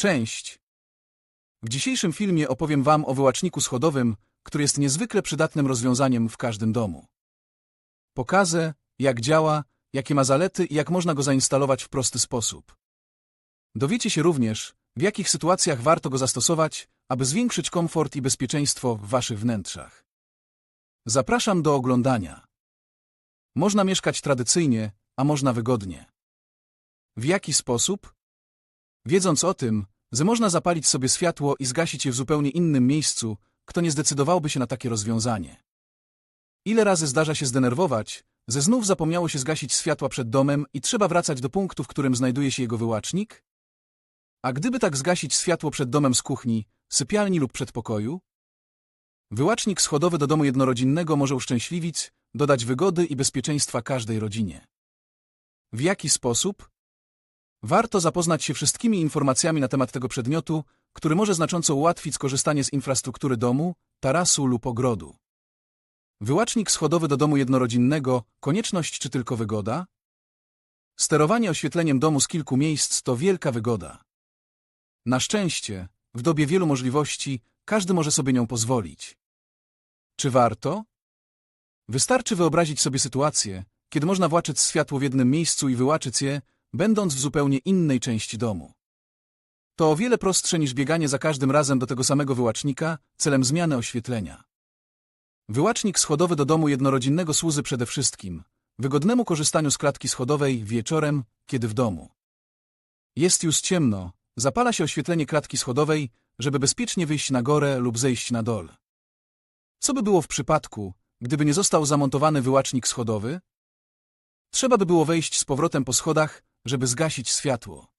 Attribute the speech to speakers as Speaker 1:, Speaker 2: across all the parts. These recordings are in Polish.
Speaker 1: Cześć! W dzisiejszym filmie opowiem Wam o wyłaczniku schodowym, który jest niezwykle przydatnym rozwiązaniem w każdym domu. Pokażę, jak działa, jakie ma zalety i jak można go zainstalować w prosty sposób. Dowiecie się również, w jakich sytuacjach warto go zastosować, aby zwiększyć komfort i bezpieczeństwo w Waszych wnętrzach. Zapraszam do oglądania. Można mieszkać tradycyjnie, a można wygodnie. W jaki sposób? Wiedząc o tym, że można zapalić sobie światło i zgasić je w zupełnie innym miejscu, kto nie zdecydowałby się na takie rozwiązanie? Ile razy zdarza się zdenerwować, że znów zapomniało się zgasić światła przed domem i trzeba wracać do punktu, w którym znajduje się jego wyłacznik? A gdyby tak zgasić światło przed domem z kuchni, sypialni lub przedpokoju? Wyłacznik schodowy do domu jednorodzinnego może uszczęśliwić, dodać wygody i bezpieczeństwa każdej rodzinie. W jaki sposób? Warto zapoznać się wszystkimi informacjami na temat tego przedmiotu, który może znacząco ułatwić skorzystanie z infrastruktury domu, tarasu lub ogrodu. Wyłacznik schodowy do domu jednorodzinnego, konieczność czy tylko wygoda? Sterowanie oświetleniem domu z kilku miejsc to wielka wygoda. Na szczęście, w dobie wielu możliwości, każdy może sobie nią pozwolić. Czy warto? Wystarczy wyobrazić sobie sytuację, kiedy można właczyć światło w jednym miejscu i wyłaczyć je, będąc w zupełnie innej części domu. To o wiele prostsze niż bieganie za każdym razem do tego samego wyłacznika celem zmiany oświetlenia. Wyłacznik schodowy do domu jednorodzinnego służy przede wszystkim wygodnemu korzystaniu z klatki schodowej wieczorem, kiedy w domu. Jest już ciemno, zapala się oświetlenie klatki schodowej, żeby bezpiecznie wyjść na górę lub zejść na dol. Co by było w przypadku, gdyby nie został zamontowany wyłacznik schodowy? Trzeba by było wejść z powrotem po schodach, żeby zgasić światło.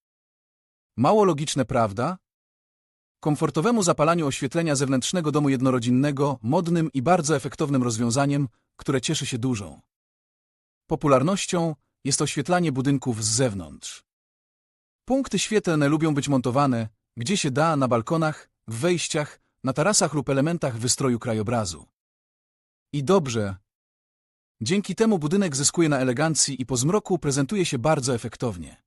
Speaker 1: Mało logiczne, prawda? Komfortowemu zapalaniu oświetlenia zewnętrznego domu jednorodzinnego, modnym i bardzo efektownym rozwiązaniem, które cieszy się dużą popularnością, jest oświetlanie budynków z zewnątrz. Punkty świetlne lubią być montowane, gdzie się da, na balkonach, w wejściach, na tarasach lub elementach wystroju krajobrazu. I dobrze. Dzięki temu budynek zyskuje na elegancji i po zmroku prezentuje się bardzo efektownie.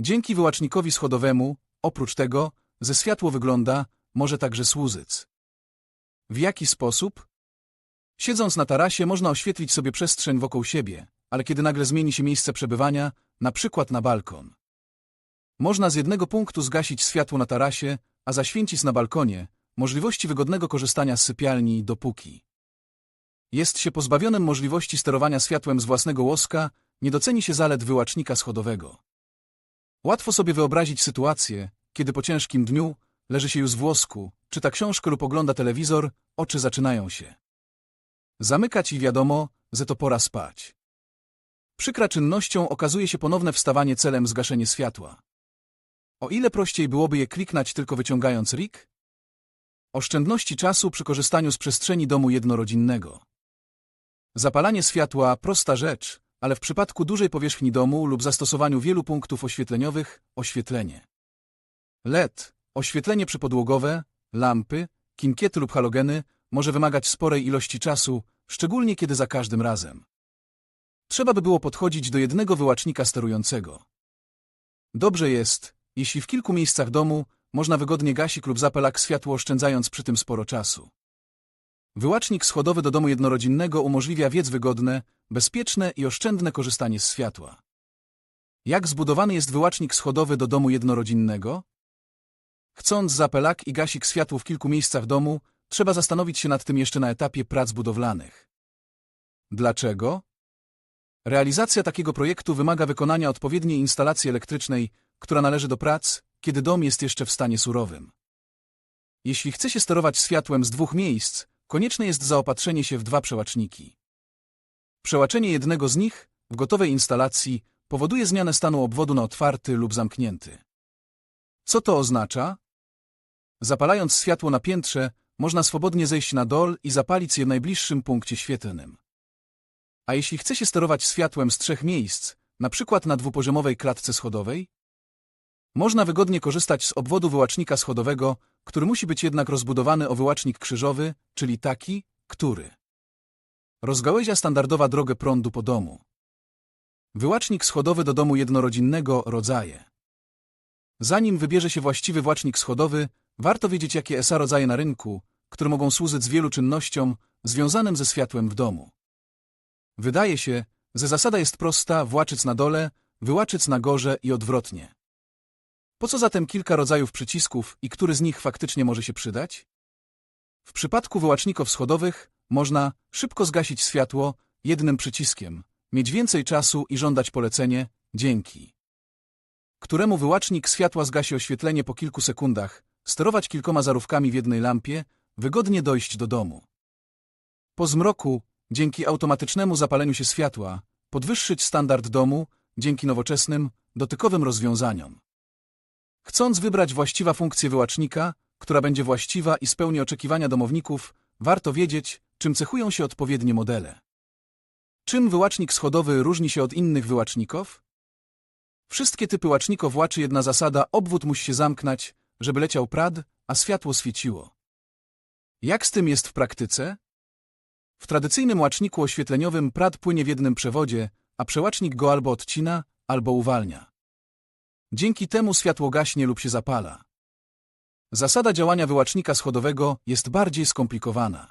Speaker 1: Dzięki wyłacznikowi schodowemu, oprócz tego, ze światło wygląda, może także służyć. W jaki sposób? Siedząc na tarasie można oświetlić sobie przestrzeń wokół siebie, ale kiedy nagle zmieni się miejsce przebywania, na przykład na balkon. Można z jednego punktu zgasić światło na tarasie, a zaświęcić na balkonie, możliwości wygodnego korzystania z sypialni dopóki. Jest się pozbawionym możliwości sterowania światłem z własnego łoska, nie doceni się zalet wyłacznika schodowego. Łatwo sobie wyobrazić sytuację, kiedy po ciężkim dniu leży się już w włosku, czyta książkę lub ogląda telewizor, oczy zaczynają się. Zamykać i wiadomo, że to pora spać. Przykra czynnością okazuje się ponowne wstawanie celem zgaszenie światła. O ile prościej byłoby je kliknąć tylko wyciągając RIK? Oszczędności czasu przy korzystaniu z przestrzeni domu jednorodzinnego. Zapalanie światła prosta rzecz, ale w przypadku dużej powierzchni domu lub zastosowaniu wielu punktów oświetleniowych oświetlenie. LED, oświetlenie przypodłogowe, lampy, kinkiety lub halogeny może wymagać sporej ilości czasu, szczególnie kiedy za każdym razem. Trzeba by było podchodzić do jednego wyłacznika sterującego. Dobrze jest, jeśli w kilku miejscach domu można wygodnie gasić lub zapalak światło oszczędzając przy tym sporo czasu. Wyłacznik schodowy do domu jednorodzinnego umożliwia wiec wygodne, bezpieczne i oszczędne korzystanie z światła. Jak zbudowany jest wyłacznik schodowy do domu jednorodzinnego? Chcąc zapelak i gasik światło w kilku miejscach domu, trzeba zastanowić się nad tym jeszcze na etapie prac budowlanych. Dlaczego? Realizacja takiego projektu wymaga wykonania odpowiedniej instalacji elektrycznej, która należy do prac, kiedy dom jest jeszcze w stanie surowym. Jeśli chce się sterować światłem z dwóch miejsc, konieczne jest zaopatrzenie się w dwa przełaczniki. Przełaczenie jednego z nich, w gotowej instalacji, powoduje zmianę stanu obwodu na otwarty lub zamknięty. Co to oznacza? Zapalając światło na piętrze, można swobodnie zejść na dol i zapalić je w najbliższym punkcie świetlnym. A jeśli chce się sterować światłem z trzech miejsc, na przykład na dwupoziomowej klatce schodowej, można wygodnie korzystać z obwodu wyłacznika schodowego, który musi być jednak rozbudowany o wyłacznik krzyżowy, czyli taki, który rozgałęzia standardowa drogę prądu po domu. Wyłacznik schodowy do domu jednorodzinnego rodzaje. Zanim wybierze się właściwy włacznik schodowy, warto wiedzieć, jakie ESA rodzaje na rynku, które mogą służyć wielu czynnościom związanym ze światłem w domu. Wydaje się, że zasada jest prosta, właczyc na dole, wyłaczyc na gorze i odwrotnie. Po co zatem kilka rodzajów przycisków i który z nich faktycznie może się przydać? W przypadku wyłaczników schodowych można szybko zgasić światło jednym przyciskiem, mieć więcej czasu i żądać polecenie dzięki któremu wyłacznik światła zgasi oświetlenie po kilku sekundach, sterować kilkoma zarówkami w jednej lampie, wygodnie dojść do domu. Po zmroku, dzięki automatycznemu zapaleniu się światła, podwyższyć standard domu dzięki nowoczesnym, dotykowym rozwiązaniom. Chcąc wybrać właściwa funkcję wyłacznika, która będzie właściwa i spełni oczekiwania domowników, warto wiedzieć, czym cechują się odpowiednie modele. Czym wyłacznik schodowy różni się od innych wyłaczników? Wszystkie typy łaczników łaczy jedna zasada, obwód musi się zamknąć, żeby leciał prad, a światło świeciło. Jak z tym jest w praktyce? W tradycyjnym łaczniku oświetleniowym prad płynie w jednym przewodzie, a przełacznik go albo odcina, albo uwalnia. Dzięki temu światło gaśnie lub się zapala. Zasada działania wyłacznika schodowego jest bardziej skomplikowana.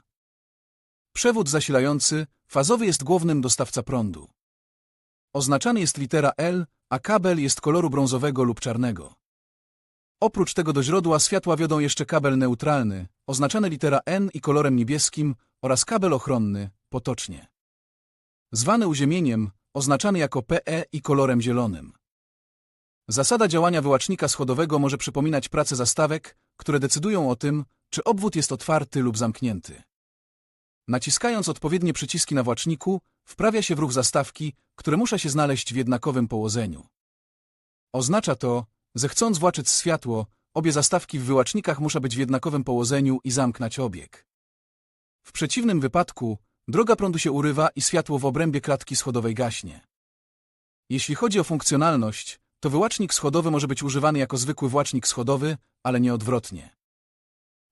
Speaker 1: Przewód zasilający, fazowy jest głównym dostawca prądu. Oznaczany jest litera L, a kabel jest koloru brązowego lub czarnego. Oprócz tego do źródła światła wiodą jeszcze kabel neutralny, oznaczany litera N i kolorem niebieskim oraz kabel ochronny, potocznie. Zwany uziemieniem, oznaczany jako PE i kolorem zielonym. Zasada działania wyłacznika schodowego może przypominać pracę zastawek, które decydują o tym, czy obwód jest otwarty lub zamknięty. Naciskając odpowiednie przyciski na właczniku, wprawia się w ruch zastawki, które muszą się znaleźć w jednakowym położeniu. Oznacza to, że chcąc właczyć światło, obie zastawki w wyłacznikach muszą być w jednakowym położeniu i zamknąć obieg. W przeciwnym wypadku droga prądu się urywa i światło w obrębie klatki schodowej gaśnie. Jeśli chodzi o funkcjonalność, to wyłacznik schodowy może być używany jako zwykły włacznik schodowy, ale nie odwrotnie.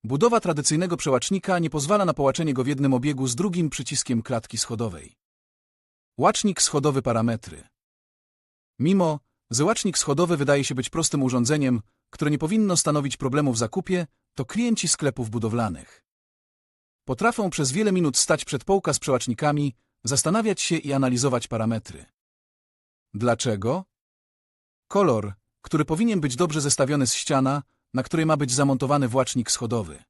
Speaker 1: Budowa tradycyjnego przełacznika nie pozwala na połączenie go w jednym obiegu z drugim przyciskiem klatki schodowej. Łacznik schodowy parametry. Mimo, że łacznik schodowy wydaje się być prostym urządzeniem, które nie powinno stanowić problemu w zakupie, to klienci sklepów budowlanych potrafią przez wiele minut stać przed połka z przełacznikami, zastanawiać się i analizować parametry. Dlaczego? Kolor, który powinien być dobrze zestawiony z ściana, na której ma być zamontowany włacznik schodowy.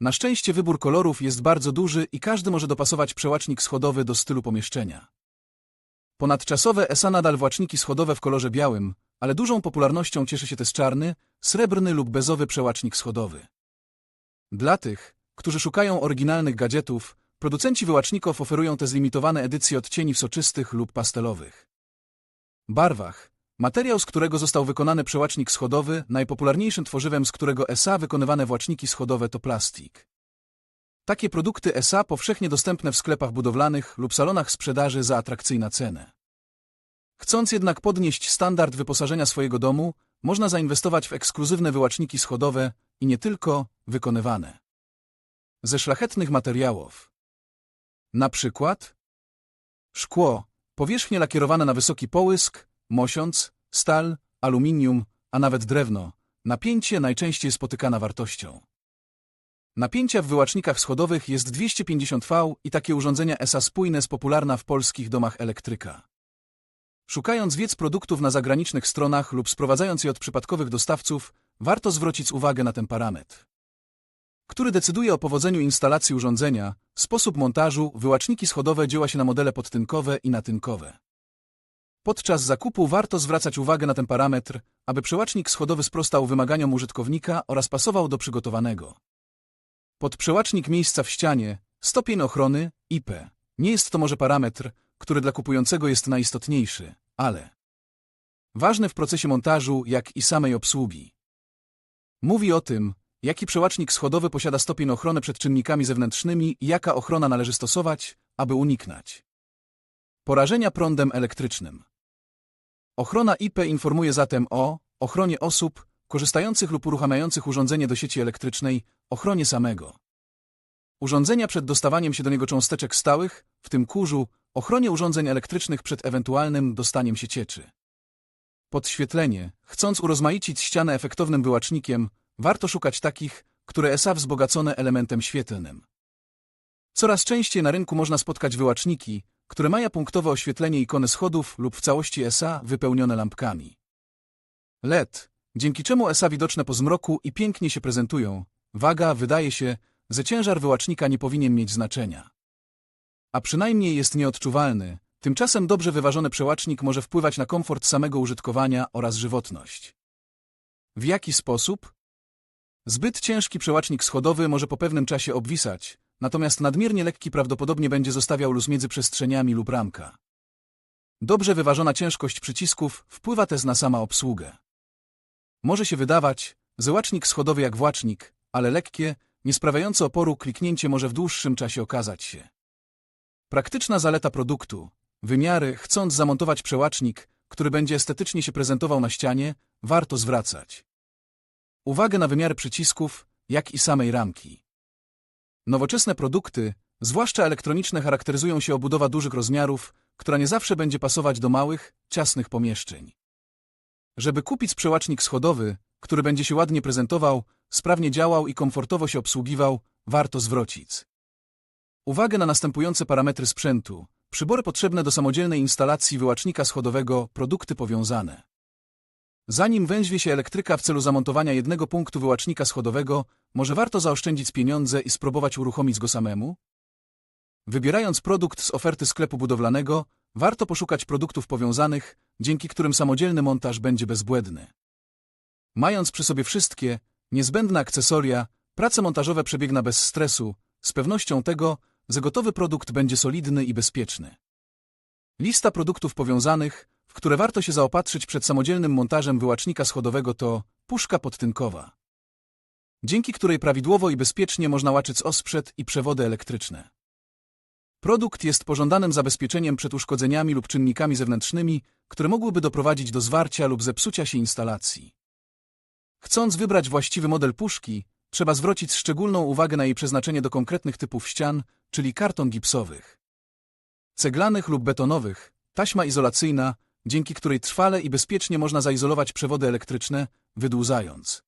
Speaker 1: Na szczęście wybór kolorów jest bardzo duży i każdy może dopasować przełacznik schodowy do stylu pomieszczenia. Ponadczasowe ESA nadal właczniki schodowe w kolorze białym, ale dużą popularnością cieszy się też czarny, srebrny lub bezowy przełacznik schodowy. Dla tych, którzy szukają oryginalnych gadżetów, producenci wyłaczników oferują te zlimitowane edycje odcieni soczystych lub pastelowych barwach, Materiał, z którego został wykonany przełacznik schodowy, najpopularniejszym tworzywem, z którego ESA wykonywane właczniki schodowe to plastik. Takie produkty ESA powszechnie dostępne w sklepach budowlanych lub salonach sprzedaży za atrakcyjną cenę. Chcąc jednak podnieść standard wyposażenia swojego domu, można zainwestować w ekskluzywne wyłaczniki schodowe i nie tylko wykonywane ze szlachetnych materiałów. Na przykład szkło, powierzchnie lakierowane na wysoki połysk, mosiąc, stal, aluminium, a nawet drewno, napięcie najczęściej spotykana wartością. Napięcia w wyłacznikach schodowych jest 250V i takie urządzenia ESA spójne jest popularna w polskich domach elektryka. Szukając wiedz produktów na zagranicznych stronach lub sprowadzając je od przypadkowych dostawców, warto zwrócić uwagę na ten parametr, który decyduje o powodzeniu instalacji urządzenia, sposób montażu, wyłaczniki schodowe działa się na modele podtynkowe i natynkowe. Podczas zakupu warto zwracać uwagę na ten parametr, aby przełacznik schodowy sprostał wymaganiom użytkownika oraz pasował do przygotowanego. Podprzełacznik miejsca w ścianie, stopień ochrony, IP. Nie jest to może parametr, który dla kupującego jest najistotniejszy, ale ważny w procesie montażu, jak i samej obsługi. Mówi o tym, jaki przełacznik schodowy posiada stopień ochrony przed czynnikami zewnętrznymi i jaka ochrona należy stosować, aby uniknąć porażenia prądem elektrycznym. Ochrona IP informuje zatem o ochronie osób korzystających lub uruchamiających urządzenie do sieci elektrycznej, ochronie samego urządzenia przed dostawaniem się do niego cząsteczek stałych, w tym kurzu, ochronie urządzeń elektrycznych przed ewentualnym dostaniem się cieczy. Podświetlenie. Chcąc urozmaicić ścianę efektownym wyłacznikiem, warto szukać takich, które są wzbogacone elementem świetlnym. Coraz częściej na rynku można spotkać wyłaczniki, które mają punktowe oświetlenie ikony schodów lub w całości SA wypełnione lampkami. LED, dzięki czemu SA widoczne po zmroku i pięknie się prezentują. Waga, wydaje się, że ciężar wyłacznika nie powinien mieć znaczenia. A przynajmniej jest nieodczuwalny, tymczasem dobrze wyważony przełacznik może wpływać na komfort samego użytkowania oraz żywotność. W jaki sposób? Zbyt ciężki przełacznik schodowy może po pewnym czasie obwisać, natomiast nadmiernie lekki prawdopodobnie będzie zostawiał luz między przestrzeniami lub ramka. Dobrze wyważona ciężkość przycisków wpływa też na sama obsługę. Może się wydawać, że łacznik schodowy jak włacznik, ale lekkie, nie sprawiające oporu kliknięcie może w dłuższym czasie okazać się. Praktyczna zaleta produktu. Wymiary, chcąc zamontować przełacznik, który będzie estetycznie się prezentował na ścianie, warto zwracać uwagę na wymiary przycisków, jak i samej ramki. Nowoczesne produkty, zwłaszcza elektroniczne, charakteryzują się obudowa dużych rozmiarów, która nie zawsze będzie pasować do małych, ciasnych pomieszczeń. Żeby kupić przełacznik schodowy, który będzie się ładnie prezentował, sprawnie działał i komfortowo się obsługiwał, warto zwrócić uwagę na następujące parametry sprzętu, przybory potrzebne do samodzielnej instalacji wyłacznika schodowego, produkty powiązane. Zanim węźwie się elektryka w celu zamontowania jednego punktu wyłacznika schodowego, może warto zaoszczędzić pieniądze i spróbować uruchomić go samemu? Wybierając produkt z oferty sklepu budowlanego, warto poszukać produktów powiązanych, dzięki którym samodzielny montaż będzie bezbłędny. Mając przy sobie wszystkie, niezbędne akcesoria, prace montażowe przebiegną bez stresu, z pewnością tego, że gotowy produkt będzie solidny i bezpieczny. Lista produktów powiązanych, w które warto się zaopatrzyć przed samodzielnym montażem wyłacznika schodowego to puszka podtynkowa, dzięki której prawidłowo i bezpiecznie można łaczyć osprzęt i przewody elektryczne. Produkt jest pożądanym zabezpieczeniem przed uszkodzeniami lub czynnikami zewnętrznymi, które mogłyby doprowadzić do zwarcia lub zepsucia się instalacji. Chcąc wybrać właściwy model puszki, trzeba zwrócić szczególną uwagę na jej przeznaczenie do konkretnych typów ścian, czyli karton gipsowych. Ceglanych lub betonowych, taśma izolacyjna, dzięki której trwale i bezpiecznie można zaizolować przewody elektryczne, wydłuzając.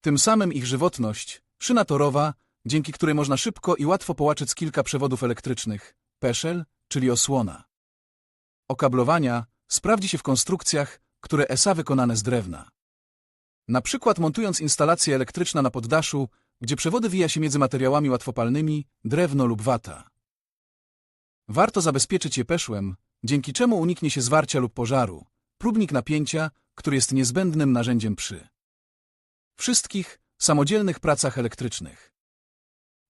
Speaker 1: Tym samym ich żywotność, szyna torowa, dzięki której można szybko i łatwo połaczyć kilka przewodów elektrycznych, peszel, czyli osłona. Okablowania sprawdzi się w konstrukcjach, które ESA wykonane z drewna. Na przykład montując instalację elektryczna na poddaszu, gdzie przewody wija się między materiałami łatwopalnymi, drewno lub wata. Warto zabezpieczyć je peszłem, dzięki czemu uniknie się zwarcia lub pożaru, próbnik napięcia, który jest niezbędnym narzędziem przy wszystkich samodzielnych pracach elektrycznych.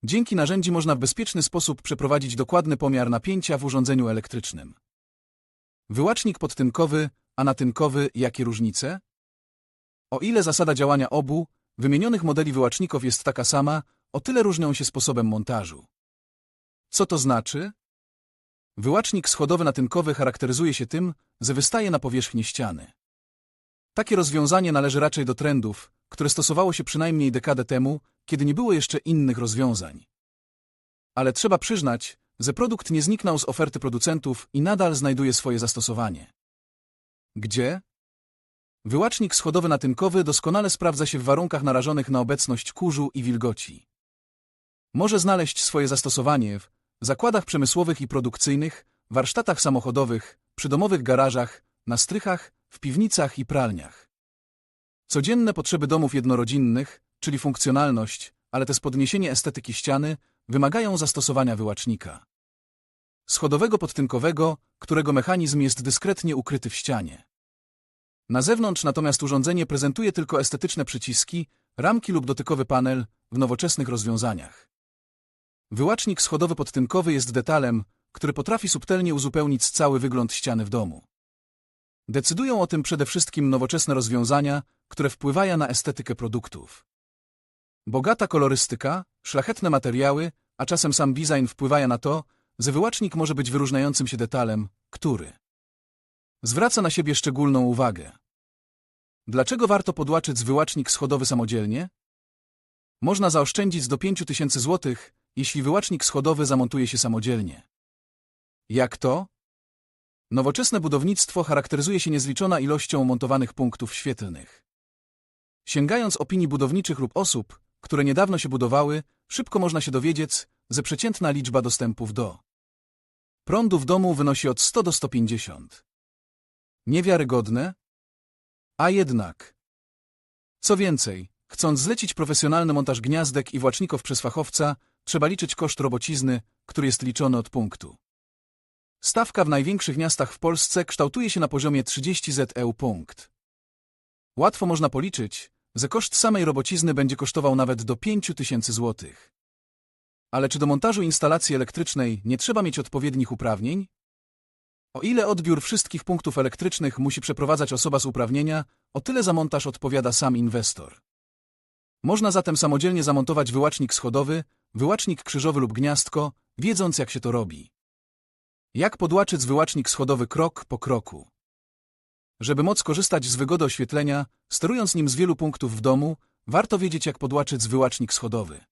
Speaker 1: Dzięki narzędzi można w bezpieczny sposób przeprowadzić dokładny pomiar napięcia w urządzeniu elektrycznym. Wyłacznik podtynkowy, a natynkowy, jakie różnice? O ile zasada działania obu, wymienionych modeli wyłaczników jest taka sama, o tyle różnią się sposobem montażu. Co to znaczy? Wyłacznik schodowy natynkowy charakteryzuje się tym, że wystaje na powierzchnię ściany. Takie rozwiązanie należy raczej do trendów, które stosowało się przynajmniej dekadę temu, kiedy nie było jeszcze innych rozwiązań. Ale trzeba przyznać, że produkt nie zniknął z oferty producentów i nadal znajduje swoje zastosowanie. Gdzie? Wyłacznik schodowy natynkowy doskonale sprawdza się w warunkach narażonych na obecność kurzu i wilgoci. Może znaleźć swoje zastosowanie w zakładach przemysłowych i produkcyjnych, warsztatach samochodowych, przydomowych garażach, na strychach, w piwnicach i pralniach. Codzienne potrzeby domów jednorodzinnych, czyli funkcjonalność, ale też podniesienie estetyki ściany, wymagają zastosowania wyłacznika. Schodowego podtynkowego, którego mechanizm jest dyskretnie ukryty w ścianie. Na zewnątrz natomiast urządzenie prezentuje tylko estetyczne przyciski, ramki lub dotykowy panel w nowoczesnych rozwiązaniach. Wyłacznik schodowy podtynkowy jest detalem, który potrafi subtelnie uzupełnić cały wygląd ściany w domu. Decydują o tym przede wszystkim nowoczesne rozwiązania, które wpływają na estetykę produktów. Bogata kolorystyka, szlachetne materiały, a czasem sam design wpływają na to, że wyłacznik może być wyróżniającym się detalem, który zwraca na siebie szczególną uwagę. Dlaczego warto podłaczyć wyłacznik schodowy samodzielnie? Można zaoszczędzić do 5000 zł, jeśli wyłacznik schodowy zamontuje się samodzielnie. Jak to? Nowoczesne budownictwo charakteryzuje się niezliczona ilością montowanych punktów świetlnych. Sięgając opinii budowniczych lub osób, które niedawno się budowały, szybko można się dowiedzieć, że przeciętna liczba dostępów do prądu w domu wynosi od 100 do 150. Niewiarygodne? A jednak. Co więcej, chcąc zlecić profesjonalny montaż gniazdek i właczników przez fachowca, trzeba liczyć koszt robocizny, który jest liczony od punktu. Stawka w największych miastach w Polsce kształtuje się na poziomie 30 ZEU punkt. Łatwo można policzyć, że koszt samej robocizny będzie kosztował nawet do 5 tysięcy złotych. Ale czy do montażu instalacji elektrycznej nie trzeba mieć odpowiednich uprawnień? O ile odbiór wszystkich punktów elektrycznych musi przeprowadzać osoba z uprawnienia, o tyle za montaż odpowiada sam inwestor. Można zatem samodzielnie zamontować wyłacznik schodowy, wyłacznik krzyżowy lub gniazdko, wiedząc jak się to robi. Jak podłaczyć wyłacznik schodowy krok po kroku? Żeby móc korzystać z wygody oświetlenia, sterując nim z wielu punktów w domu, warto wiedzieć jak podłaczyć wyłacznik schodowy.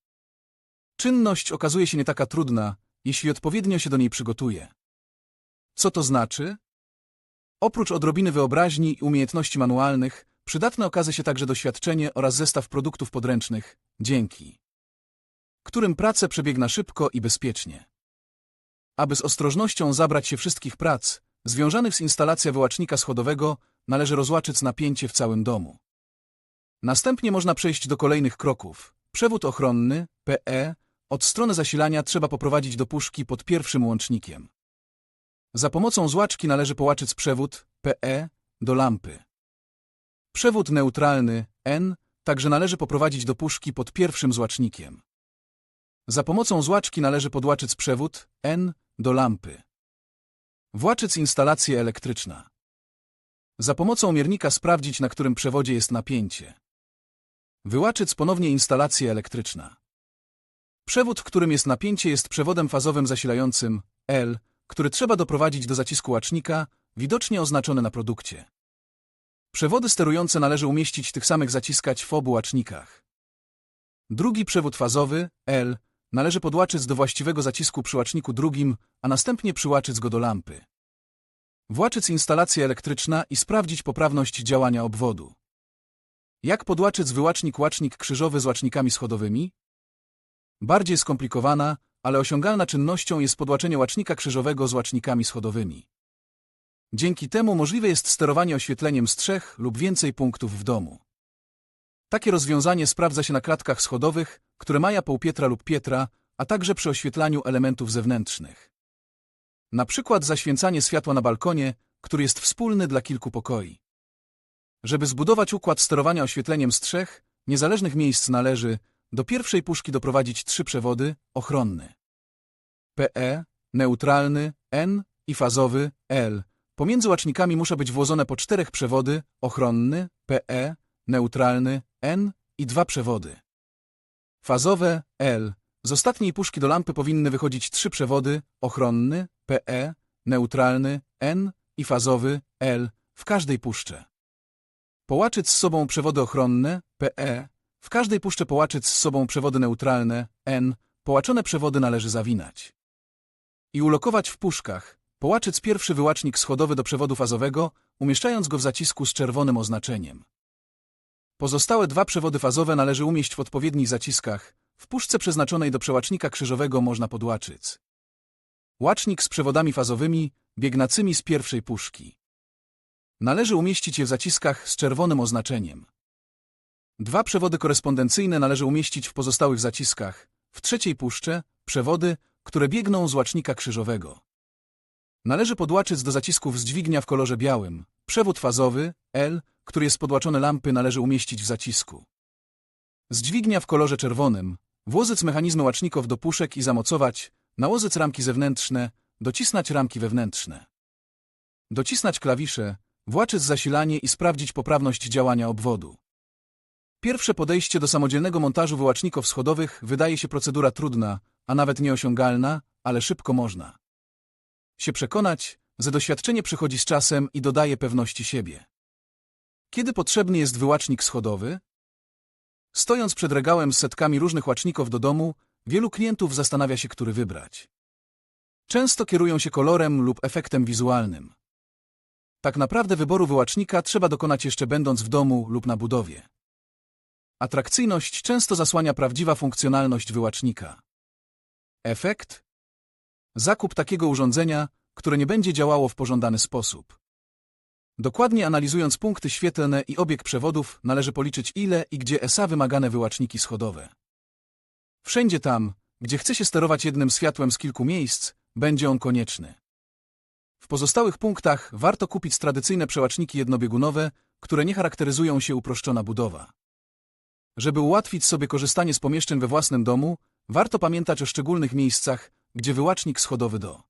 Speaker 1: Czynność okazuje się nie taka trudna, jeśli odpowiednio się do niej przygotuje. Co to znaczy? Oprócz odrobiny wyobraźni i umiejętności manualnych, przydatne okaże się także doświadczenie oraz zestaw produktów podręcznych, dzięki którym prace przebiegną szybko i bezpiecznie. Aby z ostrożnością zabrać się wszystkich prac, związanych z instalacją wyłacznika schodowego, należy rozłaczyć napięcie w całym domu. Następnie można przejść do kolejnych kroków. Przewód ochronny, PE, od strony zasilania trzeba poprowadzić do puszki pod pierwszym łącznikiem. Za pomocą złaczki należy połaczyć przewód PE do lampy. Przewód neutralny N także należy poprowadzić do puszki pod pierwszym złacznikiem. Za pomocą złaczki należy podłaczyć przewód N do lampy. Właczyc instalację elektryczna. Za pomocą miernika sprawdzić, na którym przewodzie jest napięcie. Wyłaczyc ponownie instalację elektryczna. Przewód, w którym jest napięcie, jest przewodem fazowym zasilającym L, który trzeba doprowadzić do zacisku łacznika, widocznie oznaczony na produkcie. Przewody sterujące należy umieścić tych samych zaciskać w obu łacznikach. Drugi przewód fazowy, L, należy podłaczyć do właściwego zacisku przy łaczniku drugim, a następnie przyłaczyć go do lampy. Właczyc instalację elektryczna i sprawdzić poprawność działania obwodu. Jak podłaczyć wyłacznik łacznik krzyżowy z łacznikami schodowymi? Bardziej skomplikowana, ale osiągalna czynnością jest podłaczenie łacznika krzyżowego z łacznikami schodowymi. Dzięki temu możliwe jest sterowanie oświetleniem z trzech lub więcej punktów w domu. Takie rozwiązanie sprawdza się na klatkach schodowych, które mają półpietra lub pietra, a także przy oświetlaniu elementów zewnętrznych. Na przykład zaświęcanie światła na balkonie, który jest wspólny dla kilku pokoi. Żeby zbudować układ sterowania oświetleniem z trzech, niezależnych miejsc należy do pierwszej puszki doprowadzić trzy przewody ochronny. PE, neutralny, N i fazowy L. Pomiędzy łacznikami muszą być włożone po czterech przewody ochronny, PE, neutralny, N i dwa przewody. Fazowe L. Z ostatniej puszki do lampy powinny wychodzić trzy przewody ochronny, PE, neutralny, N i fazowy L w każdej puszce. Połaczyć z sobą przewody ochronne, PE, w każdej puszce połaczyć z sobą przewody neutralne, N, połaczone przewody należy zawinać. I ulokować w puszkach, połaczyć pierwszy wyłacznik schodowy do przewodu fazowego, umieszczając go w zacisku z czerwonym oznaczeniem. Pozostałe dwa przewody fazowe należy umieścić w odpowiednich zaciskach. W puszce przeznaczonej do przełacznika krzyżowego można podłaczyć. Łacznik z przewodami fazowymi, biegnacwymi z pierwszej puszki. Należy umieścić je w zaciskach z czerwonym oznaczeniem. Dwa przewody korespondencyjne należy umieścić w pozostałych zaciskach. W trzeciej puszce przewody, które biegną z łacznika krzyżowego. Należy podłaczyć do zacisków z dźwignia w kolorze białym. Przewód fazowy, L, który jest podłaczony lampy, należy umieścić w zacisku. Z dźwignia w kolorze czerwonym, włozyc mechanizmu łaczników do puszek i zamocować, nałozyc ramki zewnętrzne, docisnąć ramki wewnętrzne. Docisnąć klawisze, właczyć zasilanie i sprawdzić poprawność działania obwodu. Pierwsze podejście do samodzielnego montażu wyłaczników schodowych wydaje się procedura trudna, a nawet nieosiągalna, ale szybko można się przekonać, że doświadczenie przychodzi z czasem i dodaje pewności siebie. Kiedy potrzebny jest wyłacznik schodowy? Stojąc przed regałem z setkami różnych łaczników do domu, wielu klientów zastanawia się, który wybrać. Często kierują się kolorem lub efektem wizualnym. Tak naprawdę wyboru wyłacznika trzeba dokonać jeszcze będąc w domu lub na budowie. Atrakcyjność często zasłania prawdziwa funkcjonalność wyłacznika. Efekt? Zakup takiego urządzenia, które nie będzie działało w pożądany sposób. Dokładnie analizując punkty świetlne i obieg przewodów, należy policzyć ile i gdzie ESA wymagane wyłaczniki schodowe. Wszędzie tam, gdzie chce się sterować jednym światłem z kilku miejsc, będzie on konieczny. W pozostałych punktach warto kupić tradycyjne przełączniki jednobiegunowe, które nie charakteryzują się uproszczona budowa. Żeby ułatwić sobie korzystanie z pomieszczeń we własnym domu, warto pamiętać o szczególnych miejscach, gdzie wyłacznik schodowy do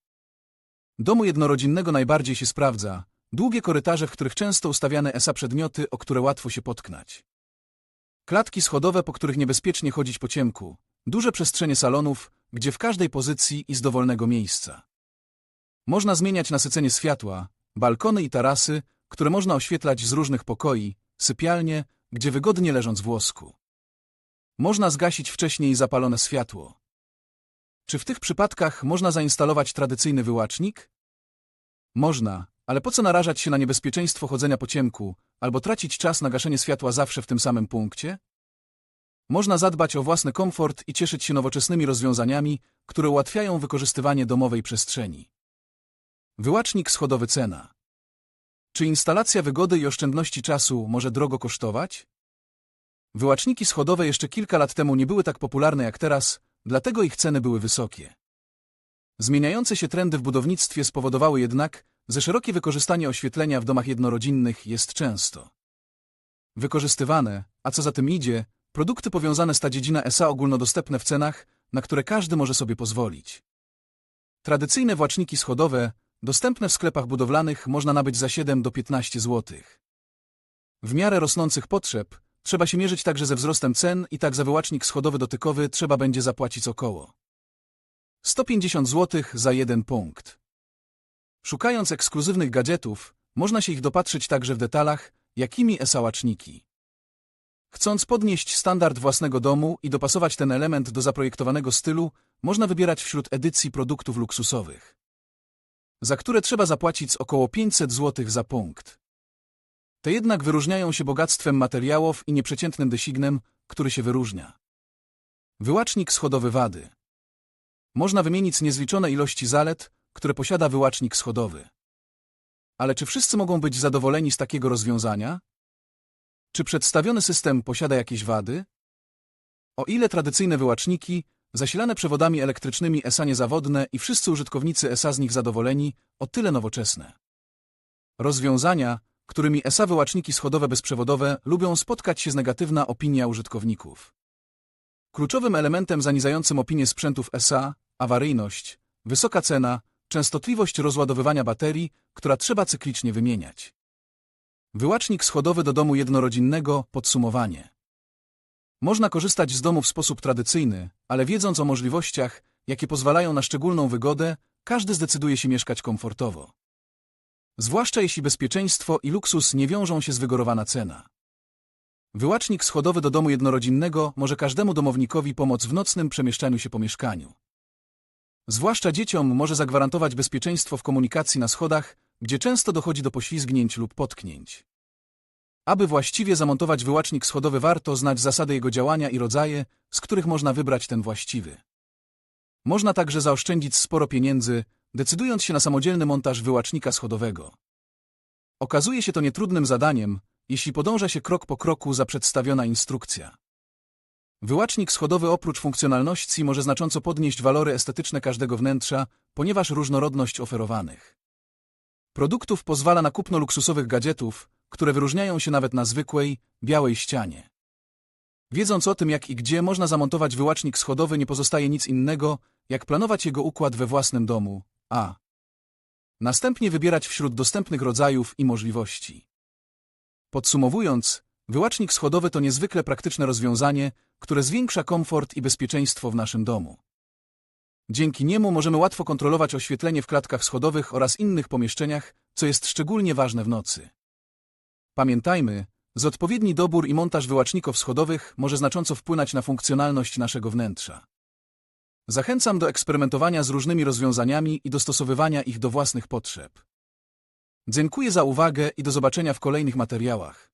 Speaker 1: domu jednorodzinnego najbardziej się sprawdza, długie korytarze, w których często ustawiane ESA przedmioty, o które łatwo się potknąć. Klatki schodowe, po których niebezpiecznie chodzić po ciemku, duże przestrzenie salonów, gdzie w każdej pozycji i z dowolnego miejsca. Można zmieniać nasycenie światła, balkony i tarasy, które można oświetlać z różnych pokoi, sypialnie, gdzie wygodnie leżąc w łosku. Można zgasić wcześniej zapalone światło. Czy w tych przypadkach można zainstalować tradycyjny wyłacznik? Można, ale po co narażać się na niebezpieczeństwo chodzenia po ciemku, albo tracić czas na gaszenie światła zawsze w tym samym punkcie? Można zadbać o własny komfort i cieszyć się nowoczesnymi rozwiązaniami, które ułatwiają wykorzystywanie domowej przestrzeni. Wyłacznik schodowy cena. Czy instalacja wygody i oszczędności czasu może drogo kosztować? Wyłaczniki schodowe jeszcze kilka lat temu nie były tak popularne jak teraz, dlatego ich ceny były wysokie. Zmieniające się trendy w budownictwie spowodowały jednak, że szerokie wykorzystanie oświetlenia w domach jednorodzinnych jest często wykorzystywane, a co za tym idzie, produkty powiązane z ta dziedzina ESA ogólnodostępne w cenach, na które każdy może sobie pozwolić. Tradycyjne właczniki schodowe, dostępne w sklepach budowlanych, można nabyć za 7 do 15 zł. W miarę rosnących potrzeb, trzeba się mierzyć także ze wzrostem cen i tak za wyłacznik schodowy dotykowy trzeba będzie zapłacić około 150 zł za jeden punkt. Szukając ekskluzywnych gadżetów, można się ich dopatrzyć także w detalach, jakimi esałaczniki. Chcąc podnieść standard własnego domu i dopasować ten element do zaprojektowanego stylu, można wybierać wśród edycji produktów luksusowych, za które trzeba zapłacić około 500 zł za punkt. Te jednak wyróżniają się bogactwem materiałów i nieprzeciętnym designem, który się wyróżnia. Wyłacznik schodowy wady. Można wymienić niezliczone ilości zalet, które posiada wyłacznik schodowy. Ale czy wszyscy mogą być zadowoleni z takiego rozwiązania? Czy przedstawiony system posiada jakieś wady? O ile tradycyjne wyłaczniki, zasilane przewodami elektrycznymi ESA niezawodne i wszyscy użytkownicy ESA z nich zadowoleni, o tyle nowoczesne. Rozwiązania, którymi ESA wyłaczniki schodowe bezprzewodowe lubią spotkać się z negatywna opinia użytkowników. Kluczowym elementem zanizającym opinię sprzętów ESA, awaryjność, wysoka cena, częstotliwość rozładowywania baterii, która trzeba cyklicznie wymieniać. Wyłacznik schodowy do domu jednorodzinnego, podsumowanie. Można korzystać z domu w sposób tradycyjny, ale wiedząc o możliwościach, jakie pozwalają na szczególną wygodę, każdy zdecyduje się mieszkać komfortowo. Zwłaszcza jeśli bezpieczeństwo i luksus nie wiążą się z wygórowana cena. Wyłacznik schodowy do domu jednorodzinnego może każdemu domownikowi pomóc w nocnym przemieszczaniu się po mieszkaniu. Zwłaszcza dzieciom może zagwarantować bezpieczeństwo w komunikacji na schodach, gdzie często dochodzi do poślizgnięć lub potknięć. Aby właściwie zamontować wyłacznik schodowy warto znać zasady jego działania i rodzaje, z których można wybrać ten właściwy. Można także zaoszczędzić sporo pieniędzy, decydując się na samodzielny montaż wyłacznika schodowego. Okazuje się to nietrudnym zadaniem, jeśli podąża się krok po kroku za przedstawiona instrukcja. Wyłacznik schodowy oprócz funkcjonalności może znacząco podnieść walory estetyczne każdego wnętrza, ponieważ różnorodność oferowanych produktów pozwala na kupno luksusowych gadżetów, które wyróżniają się nawet na zwykłej, białej ścianie. Wiedząc o tym, jak i gdzie można zamontować wyłacznik schodowy, nie pozostaje nic innego, jak planować jego układ we własnym domu, a następnie wybierać wśród dostępnych rodzajów i możliwości. Podsumowując, wyłacznik schodowy to niezwykle praktyczne rozwiązanie, które zwiększa komfort i bezpieczeństwo w naszym domu. Dzięki niemu możemy łatwo kontrolować oświetlenie w klatkach schodowych oraz innych pomieszczeniach, co jest szczególnie ważne w nocy. Pamiętajmy, że odpowiedni dobór i montaż wyłaczników schodowych może znacząco wpłynąć na funkcjonalność naszego wnętrza. Zachęcam do eksperymentowania z różnymi rozwiązaniami i dostosowywania ich do własnych potrzeb. Dziękuję za uwagę i do zobaczenia w kolejnych materiałach.